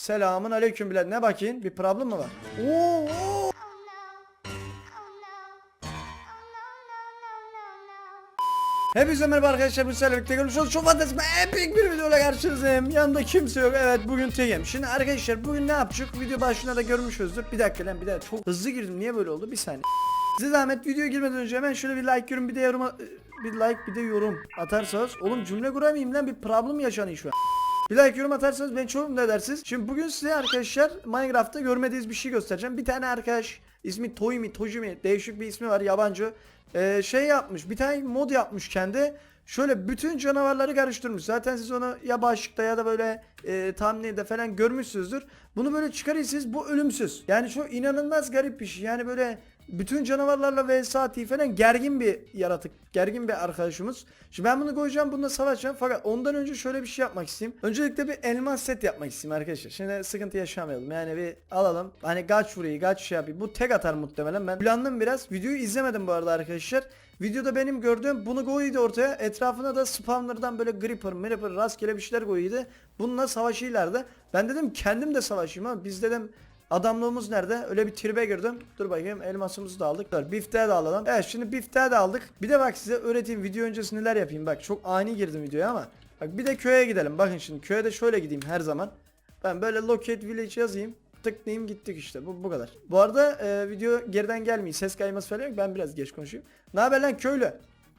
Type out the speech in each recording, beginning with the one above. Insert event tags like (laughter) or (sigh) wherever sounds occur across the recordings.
Selamun aleyküm bile. Ne bakayım? Bir problem mi var? Oo, oo. Hepinize merhaba arkadaşlar bu sefer birlikte görüşürüz. Çok fantastik epik bir videoyla karşınızdayım. Yanında kimse yok. Evet bugün tekim. Şimdi arkadaşlar bugün ne yapacak? Video başında da görmüşüzdür. Bir dakika lan bir dakika. Çok hızlı girdim. Niye böyle oldu? Bir saniye. Size zahmet videoya girmeden önce hemen şöyle bir like yorum bir de yorum bir like bir de yorum atarsanız. Oğlum cümle kuramayayım lan bir problem yaşanıyor şu an. Bir like yorum atarsanız beni çok mutlu edersiniz. Şimdi bugün size arkadaşlar Minecraft'ta görmediğiniz bir şey göstereceğim. Bir tane arkadaş ismi Toymi, Tojimi değişik bir ismi var yabancı. Ee, şey yapmış bir tane mod yapmış kendi. Şöyle bütün canavarları karıştırmış. Zaten siz onu ya başlıkta ya da böyle e, thumbnail'de falan görmüşsünüzdür. Bunu böyle çıkarırsınız bu ölümsüz. Yani çok inanılmaz garip bir şey. Yani böyle bütün canavarlarla vs atıyor falan gergin bir yaratık. Gergin bir arkadaşımız. Şimdi ben bunu koyacağım bununla savaşacağım. Fakat ondan önce şöyle bir şey yapmak isteyeyim. Öncelikle bir elmas set yapmak isteyeyim arkadaşlar. Şimdi sıkıntı yaşamayalım. Yani bir alalım. Hani kaç vuruyor kaç şey yapayım. Bu tek atar muhtemelen. Ben planladım biraz. Videoyu izlemedim bu arada arkadaşlar. Videoda benim gördüğüm bunu koyuydu ortaya. Etrafına da spawner'dan böyle gripper, miripper rastgele bir şeyler koyuydu. Bununla savaşıyorlardı. Ben dedim kendim de savaşayım ama biz dedim Adamlığımız nerede? Öyle bir tribe girdim. Dur bakayım elmasımızı da aldık. Dur bifteği de alalım. Evet şimdi bifteği de aldık. Bir de bak size öğreteyim video öncesi neler yapayım. Bak çok ani girdim videoya ama. Bak bir de köye gidelim. Bakın şimdi köye de şöyle gideyim her zaman. Ben böyle locate village yazayım. Tıklayayım gittik işte bu, bu kadar. Bu arada e, video geriden gelmiyor. Ses kayması falan yok. Ben biraz geç konuşayım. Ne haber lan köylü?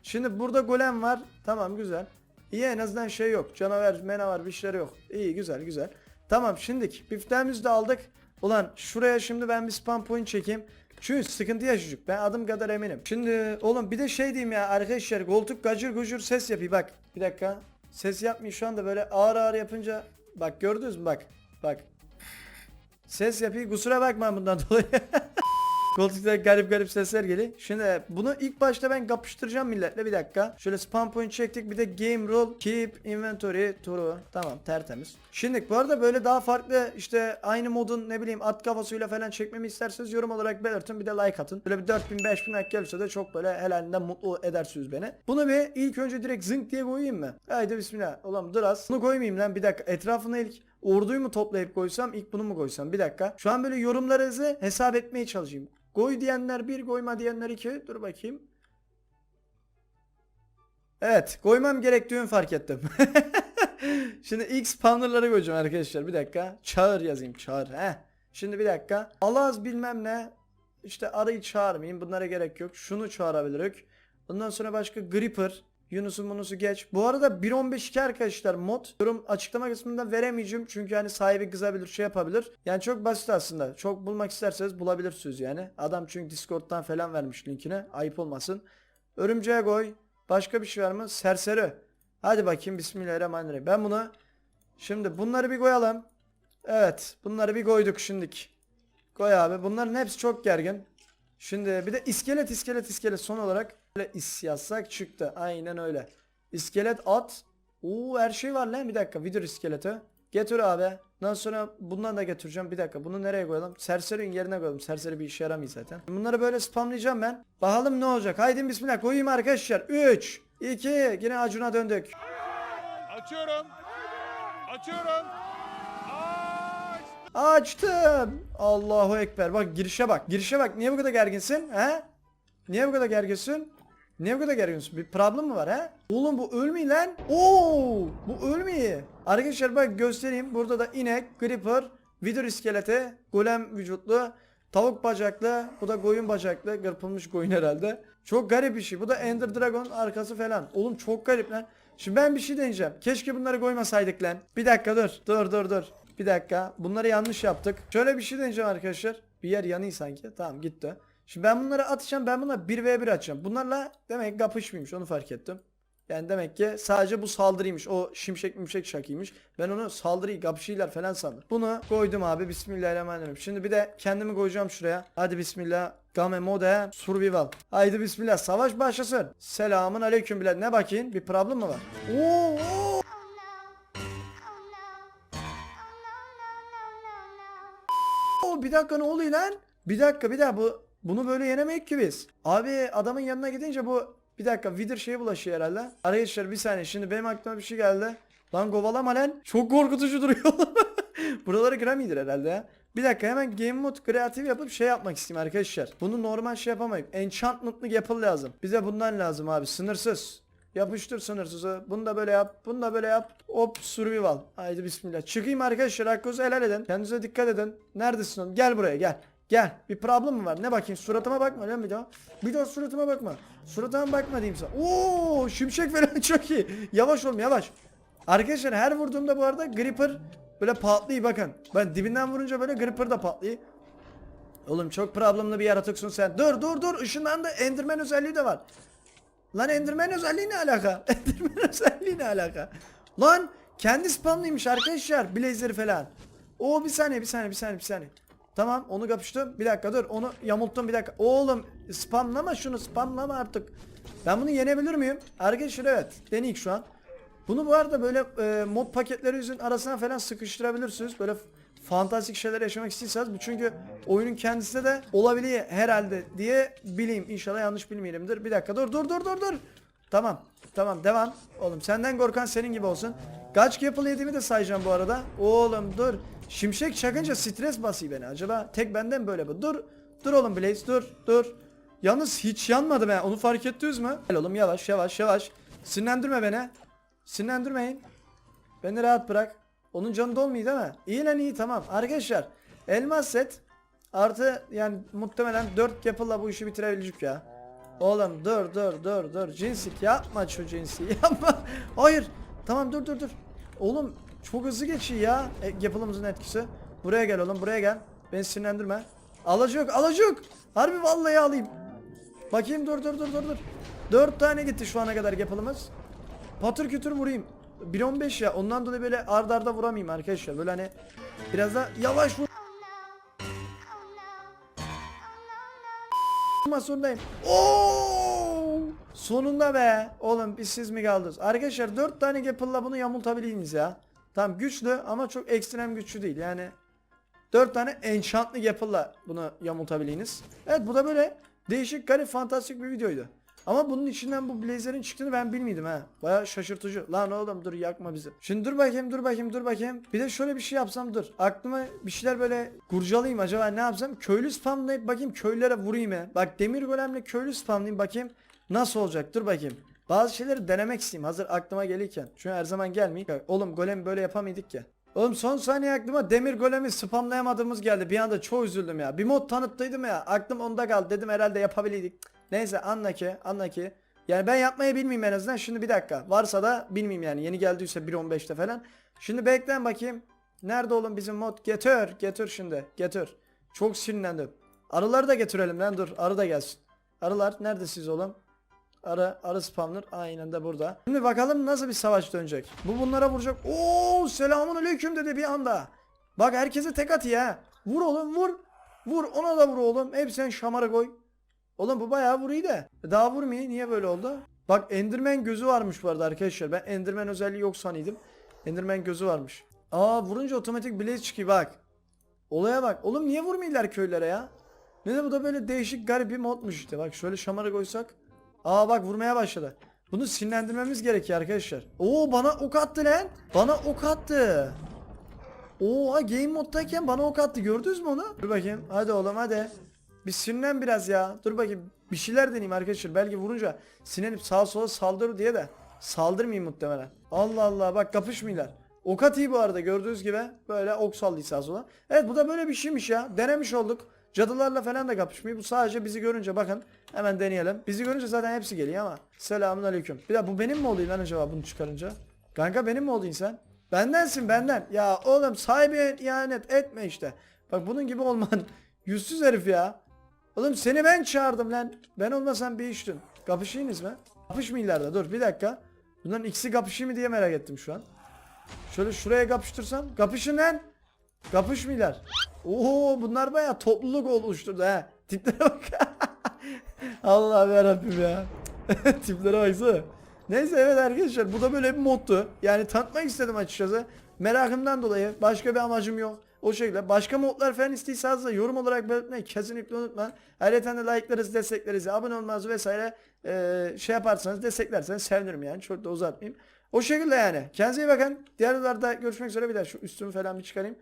Şimdi burada golem var. Tamam güzel. İyi en azından şey yok. Canavar, mena var bir şeyler yok. İyi güzel güzel. Tamam şimdik bifteğimizi de aldık. Ulan şuraya şimdi ben bir spam point çekeyim. Çünkü sıkıntı yaşayacak. Ben adım kadar eminim. Şimdi oğlum bir de şey diyeyim ya arkadaşlar koltuk gacır gucur ses yapıyor bak. Bir dakika. Ses yapmıyor şu anda böyle ağır ağır yapınca. Bak gördünüz mü bak. Bak. Ses yapıyor kusura bakma bundan (laughs) dolayı. Koltukta garip garip sesler geliyor. Şimdi bunu ilk başta ben kapıştıracağım milletle bir dakika. Şöyle spam point çektik bir de game rule keep inventory turu. Tamam tertemiz. Şimdi bu arada böyle daha farklı işte aynı modun ne bileyim at kafasıyla falan çekmemi isterseniz yorum olarak belirtin bir de like atın. Böyle bir 4000 5000 like gelirse de çok böyle helalinden mutlu edersiniz beni. Bunu bir ilk önce direkt zınk diye koyayım mı? Haydi bismillah. Ulan dur az. Bunu koymayayım lan bir dakika. Etrafına ilk orduyu mu toplayıp koysam ilk bunu mu koysam? Bir dakika. Şu an böyle yorumlarınızı hesap etmeye çalışayım. Koy diyenler bir, koyma diyenler iki. Dur bakayım. Evet, koymam gerektiğini fark ettim. (laughs) Şimdi ilk spawnerları koyacağım arkadaşlar. Bir dakika. Çağır yazayım, çağır. Heh. Şimdi bir dakika. Alaz bilmem ne. İşte arayı çağırmayayım. Bunlara gerek yok. Şunu çağırabiliriz. Ondan sonra başka Gripper. Yunus'un Munus'u geç. Bu arada 1.15.2 arkadaşlar mod. Yorum açıklama kısmında veremeyeceğim. Çünkü hani sahibi kızabilir şey yapabilir. Yani çok basit aslında. Çok bulmak isterseniz bulabilirsiniz yani. Adam çünkü Discord'dan falan vermiş linkini. Ayıp olmasın. Örümceğe koy. Başka bir şey var mı? Serseri. Hadi bakayım Bismillahirrahmanirrahim. Ben bunu şimdi bunları bir koyalım. Evet bunları bir koyduk şimdik. Koy abi. Bunların hepsi çok gergin. Şimdi bir de iskelet iskelet iskelet son olarak is yazsak çıktı. Aynen öyle. İskelet at. Oo her şey var lan bir dakika. Vidir iskeleti. Getir abi. Ondan sonra bundan da getireceğim. Bir dakika bunu nereye koyalım? Serserinin yerine koyalım. Serseri bir işe yaramıyor zaten. Bunları böyle spamlayacağım ben. Bakalım ne olacak. Haydi bismillah koyayım arkadaşlar. 3 2 yine Acun'a döndük. Açıyorum. Açıyorum. Aç. Açtım. Allahu ekber. Bak girişe bak. Girişe bak. Niye bu kadar gerginsin? He? Niye bu kadar gerginsin? Niye bu kadar gerginsin? Bir problem mi var he? Oğlum bu ölmüyor lan. Oo, bu ölmüyor. Arkadaşlar bak göstereyim. Burada da inek, creeper, vidur iskeleti, golem vücutlu, tavuk bacaklı, bu da koyun bacaklı, gırpılmış koyun herhalde. Çok garip bir şey. Bu da Ender Dragon arkası falan. Oğlum çok garip lan. Şimdi ben bir şey deneyeceğim. Keşke bunları koymasaydık lan. Bir dakika dur. Dur dur dur. Bir dakika. Bunları yanlış yaptık. Şöyle bir şey deneyeceğim arkadaşlar. Bir yer yanıyor sanki. Tamam gitti. Şimdi ben bunları atacağım. Ben bunları 1v1 açacağım. Bunlarla demek kapışmıyormuş. Onu fark ettim. Yani demek ki sadece bu saldırıymış. O şimşek mimşek şakıymış. Ben onu saldırıyı kapışıylar falan sandım. Bunu koydum abi. Bismillahirrahmanirrahim. Şimdi bir de kendimi koyacağım şuraya. Hadi bismillah. Game mode survival. Haydi bismillah. Savaş başlasın. Selamun aleyküm bile. Ne bakayım? Bir problem mi var? Oo. Oo, bir dakika ne oluyor lan? Bir dakika bir daha bu bunu böyle yenemeyiz ki biz. Abi adamın yanına gidince bu bir dakika Wither şeye bulaşıyor herhalde. Arkadaşlar bir saniye şimdi benim aklıma bir şey geldi. Lan kovalama lan. Çok korkutucu duruyor. (laughs) Buraları Grammy'dir herhalde ya. Bir dakika hemen Game Mode kreatif yapıp şey yapmak isteyeyim arkadaşlar. Bunu normal şey yapamayız. Enchantment'lı yapıl lazım. Bize bundan lazım abi. Sınırsız. Yapıştır sınırsızı. Bunu da böyle yap. Bunu da böyle yap. Hop survival. Haydi bismillah. Çıkayım arkadaşlar. Hakkınızı helal edin. Kendinize dikkat edin. Neredesin oğlum? Gel buraya gel. Gel. Bir problem mi var? Ne bakayım? Suratıma bakma lan bir daha. Bir daha suratıma bakma. Suratıma bakma diyeyim sana. Oo, şimşek falan (laughs) çok iyi. Yavaş oğlum yavaş. Arkadaşlar her vurduğumda bu arada Gripper böyle patlıyor bakın. Ben dibinden vurunca böyle Gripper da patlıyor. Oğlum çok problemli bir yaratıksın sen. Dur dur dur ışınlandı. Enderman özelliği de var. Lan Enderman özelliği ne alaka? (laughs) Enderman özelliği ne alaka? Lan kendi spamlıymış arkadaşlar. Blazer falan. Oo bir saniye bir saniye bir saniye bir saniye. Tamam onu kapıştım. Bir dakika dur onu yamulttum bir dakika. Oğlum spamlama şunu spamlama artık. Ben bunu yenebilir miyim? Arkadaşlar evet deneyik şu an. Bunu bu arada böyle e, mod paketleri yüzün arasına falan sıkıştırabilirsiniz. Böyle fantastik şeyler yaşamak istiyorsanız bu çünkü oyunun kendisi de olabiliyor herhalde diye bileyim. İnşallah yanlış bilmeyeyimdir. Bir dakika dur dur dur dur dur. Tamam. Tamam devam. Oğlum senden korkan senin gibi olsun. Kaç yapılı yediğimi de sayacağım bu arada. Oğlum dur. Şimşek çakınca stres basıyor beni. Acaba tek benden böyle bu. Dur. Dur oğlum Blaze dur dur. Yalnız hiç yanmadı be. Onu fark ettiniz mü? Gel oğlum yavaş yavaş yavaş. Sinirlendirme beni. Sinirlendirmeyin. Beni rahat bırak. Onun canı dolmuyor değil mi? İyi lan iyi tamam. Arkadaşlar elmas set artı yani muhtemelen 4 yapılla bu işi bitirebilecek ya. Oğlum dur dur dur dur. Cinsik yapma şu cinsi yapma. (laughs) Hayır. Tamam dur dur dur. Oğlum çok hızlı geçiyor ya e, yapılımızın etkisi. Buraya gel oğlum buraya gel. Beni sinirlendirme. Alacak alacak. Harbi vallahi alayım. Bakayım dur dur dur dur dur. 4 tane gitti şu ana kadar yapılımız. Patır kütür vurayım. 1.15 ya ondan dolayı böyle ardarda arda vuramayayım arkadaşlar. Böyle hani biraz da yavaş vur. Vurma zorundayım. Oo! Sonunda be. Oğlum biz siz mi kaldınız? Arkadaşlar 4 tane Gapple'la bunu yamultabilirsiniz ya. Tamam güçlü ama çok ekstrem güçlü değil. Yani 4 tane enchantlı Gapple'la bunu yamultabilirsiniz. Evet bu da böyle değişik garip fantastik bir videoydu. Ama bunun içinden bu blazer'in çıktığını ben bilmiyordum ha. Baya şaşırtıcı. Lan oğlum dur yakma bizi. Şimdi dur bakayım dur bakayım dur bakayım. Bir de şöyle bir şey yapsam dur. Aklıma bir şeyler böyle kurcalayayım acaba ne yapsam? Köylü spamlayıp bakayım köylülere vurayım ya. Bak demir golemle köylü spamlayayım bakayım. Nasıl olacak dur bakayım. Bazı şeyleri denemek isteyeyim hazır aklıma gelirken. Çünkü her zaman gelmiyor. Oğlum golem böyle yapamıyorduk ya. Oğlum son saniye aklıma demir golemi spamlayamadığımız geldi. Bir anda çok üzüldüm ya. Bir mod tanıttıydım ya. Aklım onda kaldı. Dedim herhalde yapabilirdik. Neyse anla ki anla ki. Yani ben yapmayı bilmeyeyim en azından. Şimdi bir dakika. Varsa da bilmeyeyim yani. Yeni geldiyse 1.15'te falan. Şimdi beklen bakayım. Nerede oğlum bizim mod? Getir. Getir şimdi. Getir. Çok sinirlendim. Arıları da getirelim lan dur. Arı da gelsin. Arılar neredesiniz oğlum? Arı, arı spawner aynen de burada. Şimdi bakalım nasıl bir savaş dönecek. Bu bunlara vuracak. Oo selamun aleyküm dedi bir anda. Bak herkese tek at ya. Vur oğlum vur. Vur ona da vur oğlum. Hepsini şamara koy. Oğlum bu bayağı vuruyor da. Daha vurmuyor. Niye böyle oldu? Bak Enderman gözü varmış bu arada arkadaşlar. Ben Enderman özelliği yok sanıyordum. Enderman gözü varmış. Aa vurunca otomatik blaze çıkıyor bak. Olaya bak. Oğlum niye vurmuyorlar köylere ya? Ne de bu da böyle değişik garip bir modmuş işte. Bak şöyle şamara koysak. Aa bak vurmaya başladı. Bunu sinirlendirmemiz gerekiyor arkadaşlar. Oo bana ok attı lan. Bana ok attı. Oha game moddayken bana ok attı. Gördünüz mü onu? Dur bakayım. Hadi oğlum hadi. Bir sinirlen biraz ya. Dur bakayım. Bir şeyler deneyeyim arkadaşlar. Belki vurunca sinirlenip sağa sola saldırır diye de saldırmayayım muhtemelen. Allah Allah bak kapışmıyorlar. Ok atıyor bu arada gördüğünüz gibi. Böyle ok sallıyor sağa sola. Evet bu da böyle bir şeymiş ya. Denemiş olduk. Cadılarla falan da kapışmıyor. Bu sadece bizi görünce bakın. Hemen deneyelim. Bizi görünce zaten hepsi geliyor ama. Selamun aleyküm. Bir de bu benim mi oluyor lan acaba bunu çıkarınca? Kanka benim mi oldun sen? Bendensin benden. Ya oğlum sahibi ihanet etme işte. Bak bunun gibi olman. (laughs) Yüzsüz herif ya. Oğlum seni ben çağırdım lan. Ben olmasam bir iştin. Kapışıyınız mı? Kapışmıyorlar da dur bir dakika. Bunların ikisi kapışıyor mu diye merak ettim şu an. Şöyle şuraya kapıştırsam. Kapışın lan. Kapışmıyorlar. Oo bunlar baya topluluk oluşturdu ha. Tiplere bak. (laughs) Allah yarabbim ya. (laughs) Tiplere baksana. Neyse evet arkadaşlar bu da böyle bir moddu. Yani tanıtmak istedim açıkçası. Merakımdan dolayı başka bir amacım yok. O şekilde başka modlar falan istiyorsanız da yorum olarak belirtmeyi kesinlikle unutma. Ayrıca de like'larınızı, desteklerinizi, abone olmanızı vesaire eee, şey yaparsanız desteklerseniz sevinirim yani. Çok da uzatmayayım. O şekilde yani. Kendinize iyi bakın. Diğer videolarda görüşmek üzere bir daha şu üstümü falan bir çıkarayım.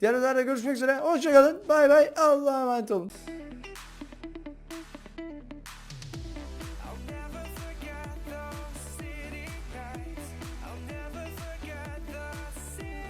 Diğer videolarda görüşmek üzere. Hoşçakalın. Bay bay. Allah'a emanet olun.